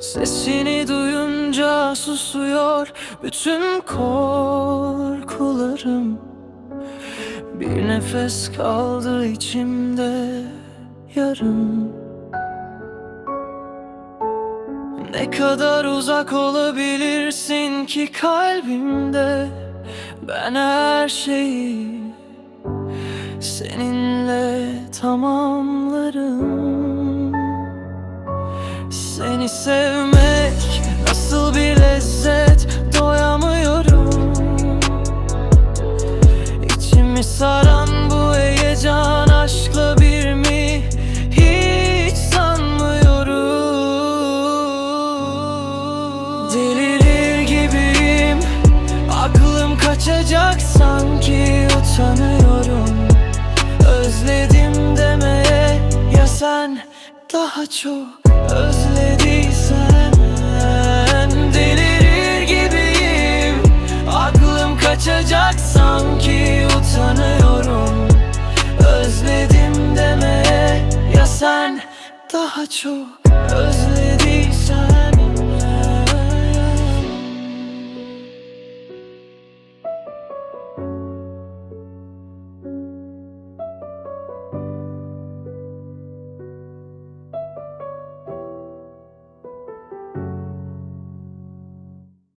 Sesini duyunca susuyor bütün korkularım. Bir nefes kaldı içimde yarım Ne kadar uzak olabilirsin ki kalbimde? Ben her şeyi seninle tamamlarım. Seni sevmek nasıl bir lezzet? Doyamıyorum. İçimi saran Delirir gibiyim. Aklım kaçacak sanki utanıyorum. Özledim demeye ya sen daha çok özlediysen? Delirir gibiyim. Aklım kaçacak sanki utanıyorum. Özledim demeye ya sen daha çok